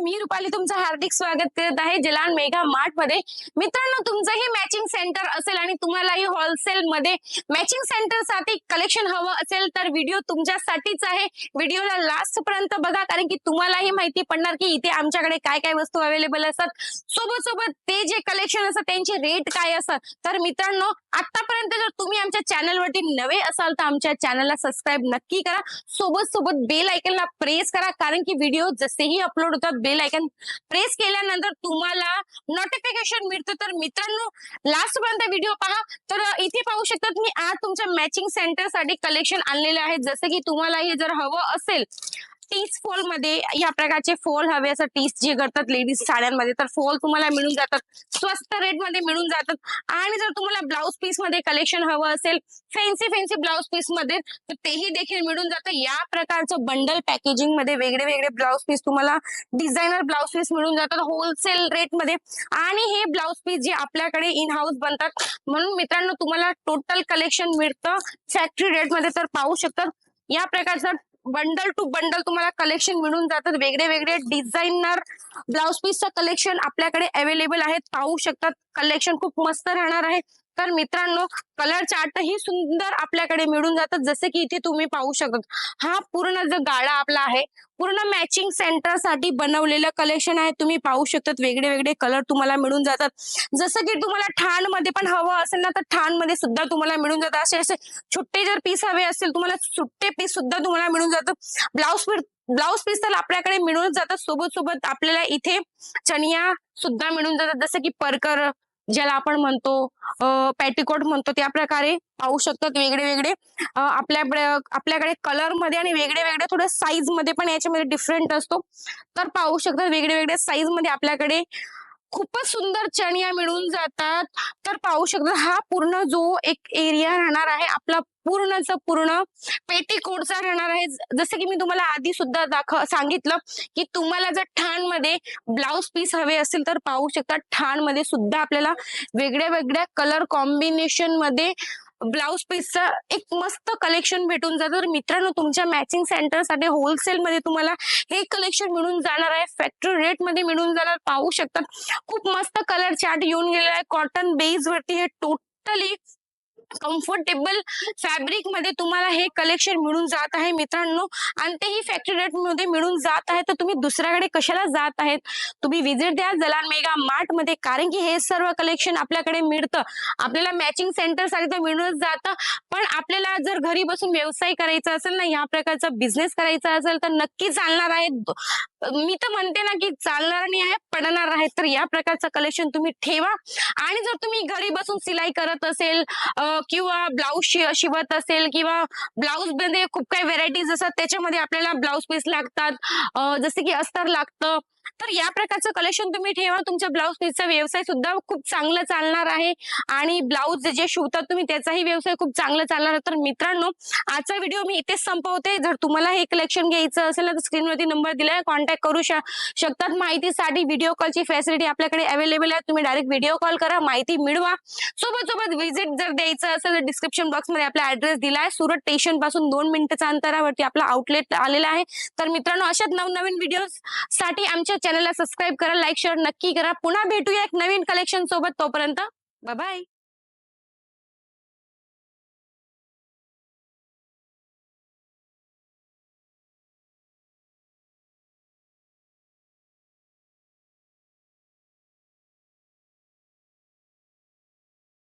मी रुपाली तुमचं हार्दिक स्वागत करत आहे. जलान मेगा मार्टमध्ये मित्रांनो तुमचंही मॅचिंग सेंटर असेल आणि तुम्हालाही होलसेल मध्ये मॅचिंग सेंटरसाठी कलेक्शन हवं असेल तर व्हिडिओ तुमच्यासाठीच आहे. व्हिडिओला लास्ट पर्यंत बघा कारण की तुम्हालाही माहिती पडणार की इथे आमच्याकडे काय काय वस्तू अवेलेबल असतात. सोबत सोबत ते जे कलेक्शन असतात त्यांचे रेट काय असतात? तर मित्रांनो आतापर्यंत जर तुम्ही आमच्या चॅनलवरती नवे असाल तर आमच्या चॅनलला सबस्क्राईब नक्की करा. सोबत सोबत बेल आयकनला प्रेस करा कारण की व्हिडिओ जसेही अपलोड होतात बेल आयकन प्रेस केल्यानंतर तुम्हाला नोटिफिकेशन मिळतं. तर मित्रांनो लास्ट पर्यंत व्हिडिओ पहा. तर इथे पाहू शकतात मी आज तुमच्या मॅचिंग सेंटरसाठी कलेक्शन आणलेले आहेत. जसं की तुम्हाला हे जर हवं असेल टीस फॉलमध्ये या प्रकारचे फॉल हवे असं टीस जे करतात लेडीज साड्यांमध्ये तर फॉल तुम्हाला मिळून जातात. स्वस्त रेटमध्ये मिळून जातात. आणि जर तुम्हाला ब्लाऊज पीसमध्ये कलेक्शन हवं असेल फॅन्सी फॅन्सी ब्लाऊज पीसमध्ये तर तेही देखील मिळून जातं. या प्रकारचं बंडल पॅकेजिंगमध्ये वेगळे वेगळे ब्लाऊज पीस तुम्हाला डिझायनर ब्लाउज पीस मिळून जातात होलसेल रेटमध्ये. आणि हे ब्लाऊज पीस जे आपल्याकडे इन हाऊस बनतात म्हणून मित्रांनो तुम्हाला टोटल कलेक्शन मिळतं. फॅक्टरी रेटमध्ये तर पाहू शकतात. या प्रकारचं बंडल टू बंडल तुम्हाला कलेक्शन मिळून जातात. वेगळे वेगळे डिझायनर ब्लाउज पीसचं कलेक्शन आपल्याकडे अवेलेबल आहेत. पाहू शकतात. कलेक्शन खूप मस्त राहणार आहे. तर मित्रांनो कलर चार्ट ही सुंदर आपल्याकडे मिळून जातात जसे की इथे तुम्ही पाहू शकत. हा पूर्ण जो गाळा आपला आहे पूर्ण मॅचिंग सेंटरसाठी बनवलेलं कलेक्शन आहे. तुम्ही पाहू शकतात वेगळे वेगळे कलर तुम्हाला मिळून जातात. जसं की तुम्हाला ठाणमध्ये पण हवं असेल ना तर ठाणमध्ये सुद्धा तुम्हाला मिळून जातात. असे असे छोटे जर पीस हवे असेल तुम्हाला सुट्टे पीस सुद्धा तुम्हाला मिळून जातं ब्लाऊज पीस ब्लाऊज पीस तर आपल्याकडे मिळून जातात. सोबत सोबत आपल्याला इथे चनिया सुद्धा मिळून जातात. जसं की परकर ज्याला आपण म्हणतो पॅटिकोट म्हणतो त्या प्रकारे पाहू शकतात वेगळे वेगळे. आपल्याकडे आपल्याकडे कलरमध्ये आणि वेगळे वेगळे थोडे साईजमध्ये पण याच्यामध्ये डिफरंट असतो. तर पाहू शकतात वेगळे वेगळ्या साईजमध्ये आपल्याकडे खूपच सुंदर चणिया मिळून जातात. तर पाहू शकता हा पूर्ण जो एक एरिया राहणार आहे आपला पूर्णचा पूर्ण पेटीकोटचा राहणार आहे. जसं की मी तुम्हाला आधी सुद्धा दाखव सांगितलं की तुम्हाला जर ठाणमध्ये ब्लाउज पीस हवे असेल तर पाहू शकता. ठाणमध्ये सुद्धा आपल्याला वेगळ्या वेगळ्या कलर कॉम्बिनेशनमध्ये ब्लाउज पीसचं एक मस्त कलेक्शन भेटून जातं. तर मित्रांनो तुमच्या मॅचिंग सेंटरसाठी होलसेल मध्ये तुम्हाला हे कलेक्शन मिळून जाणार आहे. फॅक्टरी रेटमध्ये मिळून जाणार. पाहू शकतात खूप मस्त कलर चार्ट येऊन गेलेला आहे. कॉटन बेसवरती हे टोटली कम्फर्टेबल फॅब्रिकमध्ये तुम्हाला हे कलेक्शन मिळून जात आहे मित्रांनो. आणि तेही फॅक्टरी रेटमध्ये मिळून जात आहे. तर तुम्ही दुसऱ्याकडे कशाला जात आहेत? तुम्ही विजिट द्या जलान मेगा मार्टमध्ये. कारण की हे सर्व कलेक्शन आपल्याकडे मिळतं. आपल्याला मॅचिंग सेंटर सारखं मिळूनच जातं. पण आपल्याला जर घरी बसून व्यवसाय करायचा असेल ना या प्रकारचा बिझनेस करायचा असेल तर नक्की चालणार आहे. मी तर म्हणते ना की चालणार नाही आहे पडणार आहे. तर या प्रकारचं कलेक्शन तुम्ही ठेवा. आणि जर तुम्ही घरी बसून सिलाई करत असेल किंवा ब्लाऊज शिवत असेल किंवा ब्लाऊजमध्ये खूप काही व्हेरायटीज असतात त्याच्यामध्ये आपल्याला ब्लाऊज पीस लागतात. जसे की अस्तर लागतं. तर या प्रकारचं कलेक्शन तुम्ही ठेवा. तुमच्या ब्लाऊज पीसचा व्यवसाय सुद्धा खूप चांगला चालणार आहे. आणि ब्लाऊज जे शिवतात तुम्ही त्याचाही व्यवसाय खूप चांगला चालणार आहे. तर मित्रांनो आजचा व्हिडिओ मी इथेच संपवते. जर तुम्हाला हे कलेक्शन घ्यायचं असेल तर स्क्रीनवरती नंबर दिलाय. कॉन्टॅक्ट करू शक- शकतात माहितीसाठी. व्हिडिओ कॉलची फॅसिलिटी आपल्याकडे अवेलेबल आहे. तुम्ही डायरेक्ट व्हिडिओ कॉल करा. माहिती मिळवा. सोबत सोबत व्हिजिट जर द्यायचं असेल तर डिस्क्रिप्शन बॉक्समध्ये आपला ऍड्रेस दिलाय. सुरत स्टेशनपासून दोन मिनिटाच्या अंतरावरती आपला आउटलेट आलेला आहे. तर मित्रांनो अशाच नवनवीन व्हिडिओ साठी आमच्या चॅनलला सबस्क्राईब करा लाईक शेअर नक्की करा. पुन्हा भेटूया एक नवीन कलेक्शन सोबत तोपर्यंत. बाय